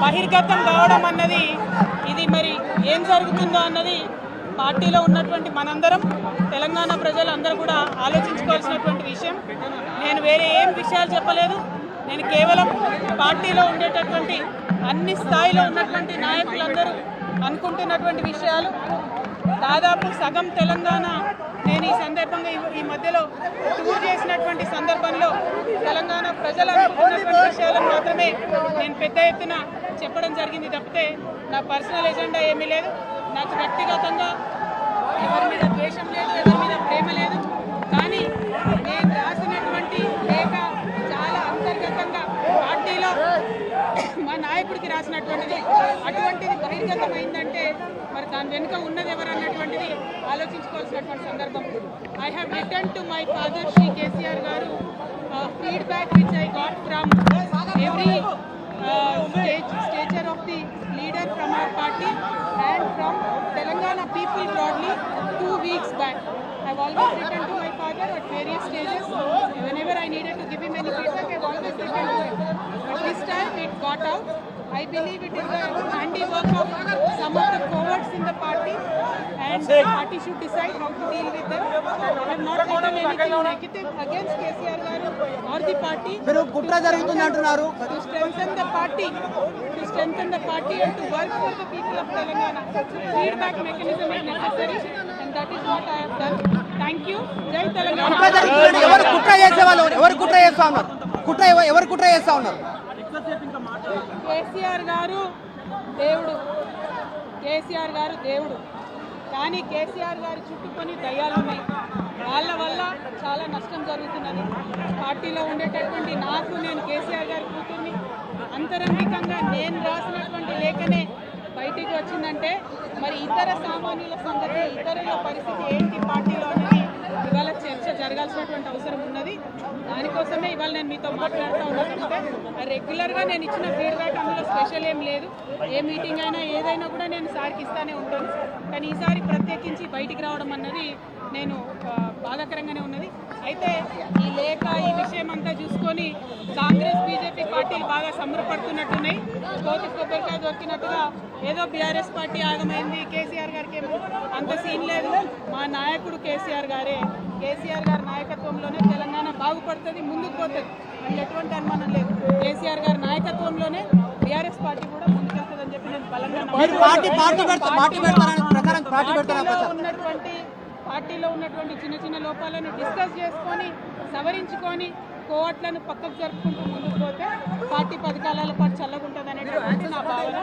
బహిర్గతం కావడం అన్నది ఇది మరి ఏం జరుగుతుందో అన్నది పార్టీలో ఉన్నటువంటి మనందరం తెలంగాణ ప్రజలందరూ కూడా ఆలోచించుకోవాల్సినటువంటి విషయం. నేను వేరే ఏం విషయాలు చెప్పలేదు. నేను కేవలం పార్టీలో ఉండేటటువంటి అన్ని స్థాయిలో ఉన్నటువంటి నాయకులందరూ అనుకుంటున్నటువంటి విషయాలు. దాదాపు సగం తెలంగాణ నేను ఈ సందర్భంగా ఈ- మధ్యలో టూర్ చేసినటువంటి సందర్భంలో తెలంగాణ ప్రజలు అనుకుంటున్నటువంటి విషయాలను మాత్రమే నేను పెద్ద ఎత్తున చెప్పడం జరిగింది తప్పితే నా పర్సనల్ ఎజెండా ఏమీ లేదు. నాకు వ్యక్తిగతంగా ఎవరి మీద ద్వేషం లేదు ఎవరి మీద ప్రేమ లేదు. కానీ నేను రాసినటువంటి లేఖ చాలా అంతర్గతంగా పార్టీలో మా నాయకుడికి రాసినటువంటిది. అటువంటిది బహిర్గతమైందంటే మరి దాని వెనుక ఉన్నది ఎవరు అన్నటువంటిది ఆలోచించుకోవాల్సినటువంటి సందర్భం I have return to my father Shri KCR గారు feedback which I got from every uh, state, stature of the leader from our party and from Telangana people broadly two weeks back. I've always written to my father at various stages. Whenever I needed to give him any feedback, I've always written to him. But this time it got out. I believe it is the handiwork of some of the cowards in the party and the party should decide how to deal with them. మీరు కుట్ర జరుగుతుంది అంటున్నారు the people of Telangana. Feedback mechanism is necessary and that is what I have done. Thank you. Jai కుట్ర Telangana. జరుగుతుంది ఎవరు కుట్ర చేసే వాళ్ళు ఎవరు కుట్ర చేస్తా ఉన్నారు కుట్ర ఎవ- ఎవరు కుట్ర చేస్తా ఉన్నారు కేసీఆర్ గారు దేవుడు కేసీఆర్ గారు దేవుడు కానీ కేసీఆర్ గారి చుట్టుకొని దయ్యాలు ఉన్నాయి. వాళ్ళ వల్ల చాలా నష్టం జరుగుతున్నది. పార్టీలో ఉండేటటువంటి నాకు నేను కేసీఆర్ గారి కూతుర్ని అంతరంగికంగా నేను రాసినటువంటి లేఖనే బయటికి వచ్చిందంటే మరి ఇతర సామాన్యుల సంగతి ఇతరుల పరిస్థితి ఏంటి పార్టీలో అనేది ఇవాళ చర్చ జరగాల్సినటువంటి అవసరం ఉన్నది. దానికోసమే ఇవాళ నేను మీతో మాట్లాడుతూ ఉన్నానంటే రెగ్యులర్గా నేను ఇచ్చిన ఫీడ్బ్యాక్ అందులో స్పెషల్ ఏం లేదు. ఏ మీటింగ్ అయినా ఏదైనా కూడా నేను సార్కి ఇస్తానే ఉంటాను. కానీ ఈసారి ప్రత్యేకించి బయటికి రావడం అన్నది నేను బాధాకరంగానే ఉన్నది. అయితే ఈ లేఖ ఈ విషయం అంతా చూసుకొని కాంగ్రెస్ బీజేపీ పార్టీ బాగా సంబరపడుతున్నట్టున్నాయి. కోతి కొబ్బరికాయ దొరికినట్టుగా ఏదో బీఆర్ఎస్ పార్టీ ఆగమైంది. కేసీఆర్ గారికి ఏమో అంత సీన్ లేదు. మా నాయకుడు కేసీఆర్ గారే. కేసీఆర్ గారి నాయకత్వంలోనే తెలంగాణ బాగుపడుతుంది ముందుకు పోతుంది. అని ఎటువంటి అనుమానం లేదు. కేసీఆర్ గారి నాయకత్వంలోనే బీఆర్ఎస్ పార్టీ కూడా ముందుకెళ్తుందని చెప్పి నేను బలంగా ప్రకారం పార్టీ పెడతారా పార్టీలో ఉన్నటువంటి పార్టీలో ఉన్నటువంటి చిన్న చిన్న లోపాలను డిస్కస్ చేసుకొని సవరించుకొని కోవట్లను పక్కకు జరుపుకుంటూ ముందుకు పోతే పార్టీ పది కాలాల పాటు చల్లగుంటుంది అనేటువంటి నా భావన.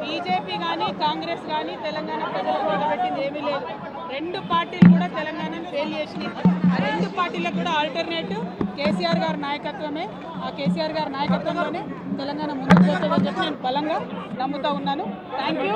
బీజేపీ కానీ కాంగ్రెస్ కానీ తెలంగాణ ప్రజలకు నిలబెట్టింది ఏమీ లేదు. రెండు పార్టీలు కూడా తెలంగాణను ఫెయిల్ చేసినాయి. ఆ రెండు పార్టీలకు కూడా ఆల్టర్నేటివ్ కేసీఆర్ గారి నాయకత్వమే. ఆ కేసీఆర్ గారి నాయకత్వంలోనే తెలంగాణ ముందుకు పోతుందని చెప్పి నేను బలంగా నమ్ముతా ఉన్నాను. Thank you